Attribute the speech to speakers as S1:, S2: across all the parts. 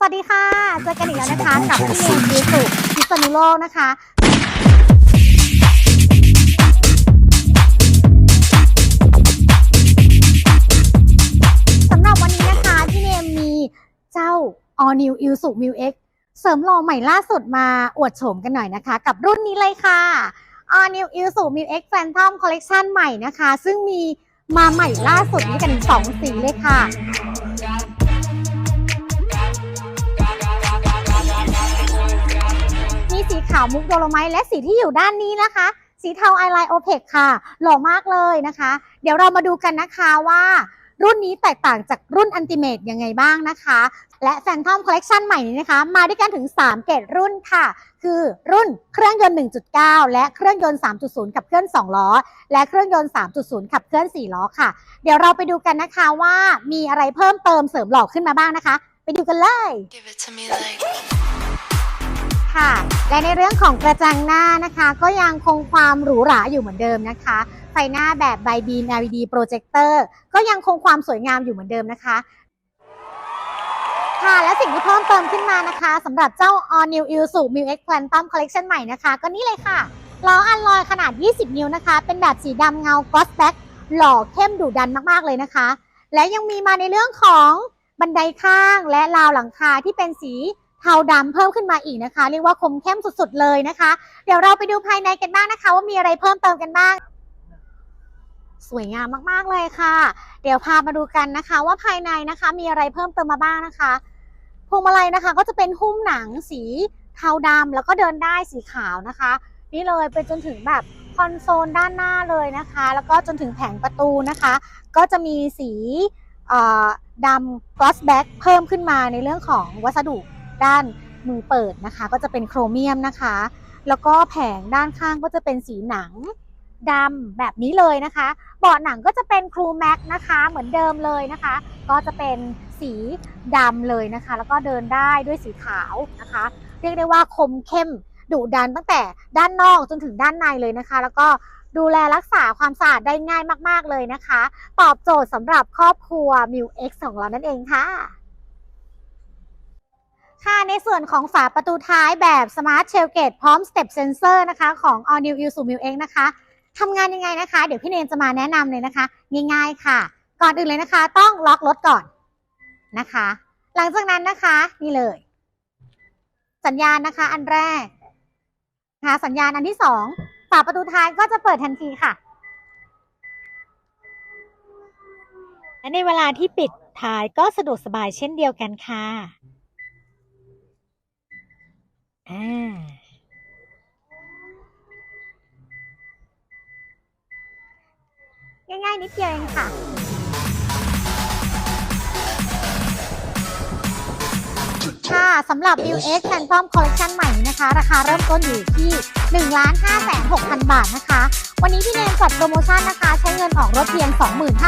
S1: สวัสดีค่ะ เจอกันอีกแล้วนะคะ กับพี่เมย์ยูสุพิษณุโลกนะคะสำหรับวันนี้นะคะพี่เนมมีเจ้า All New i s u m i X เสริมหล่อใหม่ล่าสุดมาอวดโฉมกันหน่อยนะคะ กับรุ่นนี้เลยค่ะ All New i s u m i X Phantom Collection ใหม่นะคะ ซึ่งมีมาใหม่ล่าสุดนี้กันสองสีเลยค่ะาวมุกโดโลไมต์และสีที่อยู่ด้านนี้นะคะ สีเทาไอไลน์โอเพกค่ะ หล่อมากเลยนะคะ เดี๋ยวเรามาดูกันนะคะว่า รุ่นนี้แตกต่างจากรุ่นอันติเมตยังไงบ้างนะคะ และ Phantom Collection ใหม่นี้นะคะ มาด้วยกันถึง 3 เกรดรุ่นค่ะ คือรุ่นเครื่องยนต์ 1.9 และเครื่องยนต์ 3.0 ขับเคลื่อน 2 ล้อ และเครื่องยนต์ 3.0 ขับเคลื่อน 4 ล้อค่ะ เดี๋ยวเราไปดูกันนะคะว่ามีอะไรเพิ่มเติมเสริมหล่อขึ้นมาบ้างนะคะ ไปดูกันเลย ค่ะ และในเรื่องของกระจังหน้านะคะ ก็ยังคงความหรูหราอยู่เหมือนเดิมนะคะ ไฟหน้าแบบไบบีม LED โปรเจคเตอร์ก็ยังคงความสวยงามอยู่เหมือนเดิมนะคะค่ะและสิ่งที่เพิ่มเติมขึ้นมานะคะสำหรับเจ้า All New Isuzu Mu X Phantom Collection ใหม่นะคะ ก็นี่เลยค่ะล้ออันลอยขนาด 20 นิ้วนะคะ เป็นแบบสีดำเงา Gloss Black หล่อเข้มดุดันมาก ๆ เลยนะคะ และยังมีมาในเรื่องของบันไดข้างและราวหลังคาที่เป็นสี เทาดำเพิ่มขึ้นมาอีกนะคะ เรียกว่าคมเข้มสุดๆเลยนะคะ เดี๋ยวเราไปดูภายในกันบ้างนะคะ ว่ามีอะไรเพิ่มเติมกันบ้าง สวยงามมากๆเลยค่ะ เดี๋ยวพามาดูกันนะคะ ว่าภายในนะคะมีอะไรเพิ่มเติมมาบ้างนะคะพวงมาลัยนะคะ ก็จะเป็นหุ้มหนังสีเทาดำแล้วก็เดินได้สีขาวนะคะ นี่เลยไปจนถึงแบบคอนโซลด้านหน้าเลยนะคะ แล้วก็จนถึงแผงประตูนะคะ ก็จะมีสีดำ gloss black เพิ่มขึ้นมาในเรื่องของวัสดุ ด้านมือเปิดนะคะ ก็จะเป็นโครเมียมนะคะ แล้วก็แผงด้านข้างก็จะเป็นสีหนังดำแบบนี้เลยนะคะ เบาะหนังก็จะเป็นครูแม็กนะคะเหมือนเดิมเลยนะคะ ก็จะเป็นสีดำเลยนะคะ แล้วก็เดินได้ด้วยสีขาวนะคะ เรียกได้ว่าคมเข้มดุดันตั้งแต่ด้านนอกจนถึงด้านในเลยนะคะ แล้วก็ดูแลรักษาความสะอาดได้ง่ายมาก ๆ เลยนะคะ ตอบโจทย์สำหรับครอบครัว m ิว X ของเรานั่นเองค่ะ ค่ะในส่วนของฝาประตูท้ายแบบ Smart Tailgate พร้อม Step Sensor นะคะของ All New Isuzu m i X นะคะทำงานยังไงนะคะ เดี๋ยวพี่เนนจะมาแนะนำเลยนะคะ ง่ายๆค่ะ ก่อนอื่นเลยนะคะ ต้องล็อกรถก่อนนะคะ หลังจากนั้นนะคะนี่เลย สัญญาณนะคะ อันแรกนะคะสัญญาณอันที่สองฝาประตูท้ายก็จะเปิดทันทีค่ะ และในเวลาที่ปิดท้ายก็สะดวกสบายเช่นเดียวกันค่ะ อ่าง่ายๆนิดเดียวเองค่ะ ค่ะสำหรับ m i l X Phantom Collection ใหม่นี้นะคะ ราคาเริ่มต้นอยู่ที่ 1 5 6 0 0 0 บาทนะคะ วันนี้พี่เนมจัดโปรโมชั่นนะคะ ใช้เงินออกรถเพียง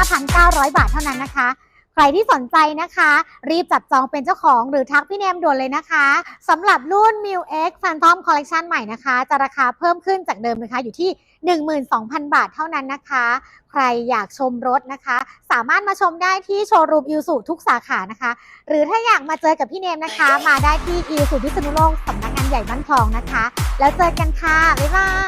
S1: 25,900 บาทเท่านั้นนะคะ ใครที่สนใจนะคะ รีบจับจองเป็นเจ้าของหรือทักพี่เนมด่วนเลยนะคะสำหรับรุ่น m i l X Phantom Collection ใหม่นะคะ จะราคาเพิ่มขึ้นจากเดิมนะคะอยู่ที่ 12,000 บาทเท่านั้นนะคะ ใครอยากชมรถนะคะ สามารถมาชมได้ที่โชว์รูมอิวสุทุกสาขานะคะ หรือถ้าอยากมาเจอกับพี่เนมนะคะ มาได้ที่อิวสุพิษณุโลกสำนักงานใหญ่บ้านคลองนะคะ แล้วเจอกันค่ะ บ๊ายบาย